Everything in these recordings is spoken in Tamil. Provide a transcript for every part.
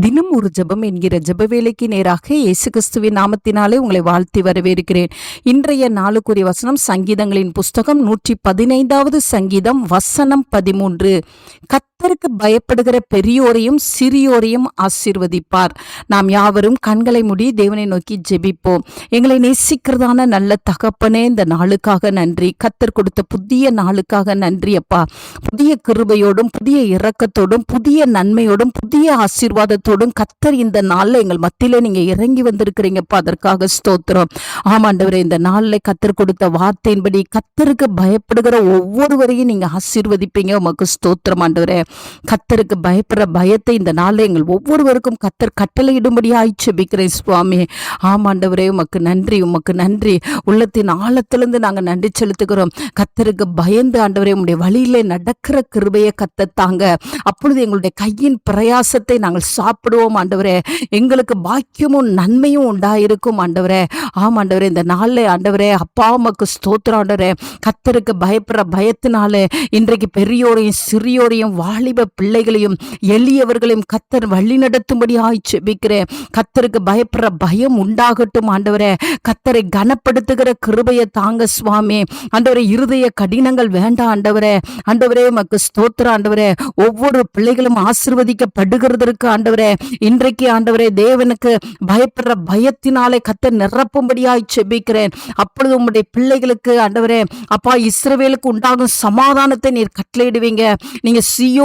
தினம் ஒரு ஜெபம் என்கிற ஜப வேலைக்கு நேராக இயேசு கிறிஸ்துவின் நாமத்தினாலே உங்களை வாழ்த்தி வரவேற்கிறேன். இன்றைய நாளுக்குரிய வசனம் சங்கீதங்களின் புஸ்தகம் நூற்றி பதினைந்தாவது சங்கீதம் வசனம் பதிமூன்று. கத் கத்தருக்கு பயப்படுகிற பெரியோரையும் சிறியோரையும் ஆசீர்வதிப்பார். நாம் யாவரும் கண்களை மூடி தேவனை நோக்கி ஜெபிப்போம். எங்களை நேசிக்கிறதான நல்ல தகப்பனே இந்த நாளுக்காக நன்றி. கத்தர் கொடுத்த புதிய நாளுக்காக நன்றி அப்பா. புதிய கிருபையோடும் புதிய இரக்கத்தோடும் புதிய நன்மையோடும் புதிய ஆசீர்வாதத்தோடும் கத்தர் இந்த நாளில் எங்கள் மத்தியில நீங்க இறங்கி வந்திருக்கிறீங்கப்பா அதற்காக ஸ்தோத்திரம். ஆமாண்டவரே இந்த நாளில் கத்தர் கொடுத்த வார்த்தையின்படி கத்தருக்கு பயப்படுகிற ஒவ்வொருவரையும் நீங்க ஆசீர்வதிப்பீங்க. உமக்கு ஸ்தோத்திரம் ஆண்டவரே. கத்தருக்கு பயப்படுற பயத்தை இந்த நாளில் எங்கள் ஒவ்வொருவருக்கும் கத்தர் கட்டளையிடும்படியாய் செபிக்கிறேன் சுவாமி. ஆமாண்டவரே உமக்கு நன்றி உமக்கு நன்றி. உள்ளத்தின் ஆழத்திலிருந்து நாங்கள் நன்றி செலுத்துகிறோம். கத்தருக்கு பயந்து ஆண்டவரே உம்முடைய வழியிலே நடக்கிற கிருபையை கத்தத்தாங்க அப்பொழுது எங்களுடைய கையின் பிரயாசத்தை நாங்கள் சாப்பிடுவோம் ஆண்டவரே. எங்களுக்கு பாக்கியமும் நன்மையும் உண்டாயிருக்கும் ஆண்டவரே. ஆம் ஆண்டவரே இந்த நாளில் ஆண்டவரே அப்பா அம்மாக்கு ஸ்தோத்திரம் ஆண்டவரே. கத்தருக்கு பயப்படுற பயத்தினாலே இன்றைக்கு பெரியோரையும் சிறியோரையும் வாலிப பிள்ளைகளையும் எளியவர்களையும் கத்தர் வழி நடத்தும்படி செபிக்கிறேன் கத்தருக்கு பயப்படுற பயம் உண்டாகட்டும் ஆண்டவரே. கத்தரை கனப்படுத்துகிற கிருபையை தாங்க சுவாமி. ஆண்டவரே இருதய கடினங்கள் வேண்டாம் ஆண்டவரே. ஆண்டவரே மக்கு ஸ்தோத்திர ஆண்டவரே. ஒவ்வொரு பிள்ளைகளும் ஆசிர்வதிக்கப்படுகிறதற்கு ஆண்டவரே. இன்றைக்கு ஆண்டவரே தேவனுக்கு பயப்படுற பயத்தினாலே கத்தர் நிரப்பும்படியாய் செபிக்கிறேன் அப்பொழுது உங்களுடைய பிள்ளைகளுக்கு ஆண்டவரே அப்பா இஸ்ரவேலுக்கு உண்டாகும் சமாதானத்தை நீர் கட்டளையிடுவீங்க. நீங்க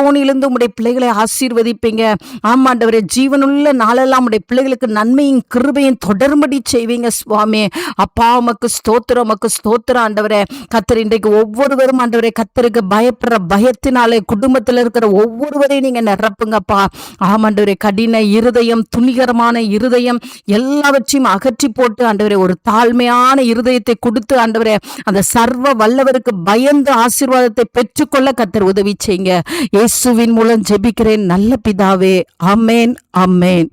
சியோனிலிருந்து உடைய பிள்ளைகளை ஆசீர்வதிப்பீங்க. ஆமாண்டவரே ஜீவனுள்ள நாளெல்லாம் உடைய பிள்ளைகளுக்கு நன்மையும் கிருபையும் தொடர்படி செய்வீங்க சுவாமி. அப்பா உமக்கு ஸ்தோத்திரம் உமக்கு ஸ்தோத்திரம் ஆண்டவரே. கத்தர் இன்றைக்கு ஒவ்வொருவரும் ஆண்டவரே கத்தருக்கு பயப்படுற பயத்தினாலே குடும்பத்தில் இருக்கிற ஒவ்வொருவரையும் நீங்க நிரப்புங்கப்பா. ஆமாண்டவரே கடின இருதயம் துணிகரமான இருதயம் எல்லாவற்றையும் அகற்றி போட்டு ஆண்டவரே ஒரு தாழ்மையான இருதயத்தை கொடுத்து ஆண்டவரே அந்த சர்வ வல்லவருக்கு பயந்து ஆசீர்வாதத்தை பெற்றுக்கொள்ள கத்தர் உதவி செய்யுங்க. இயேசுவின் மூலம் ஜெபிக்கிறேன். நல்ல பிதாவே அமேன் அமேன்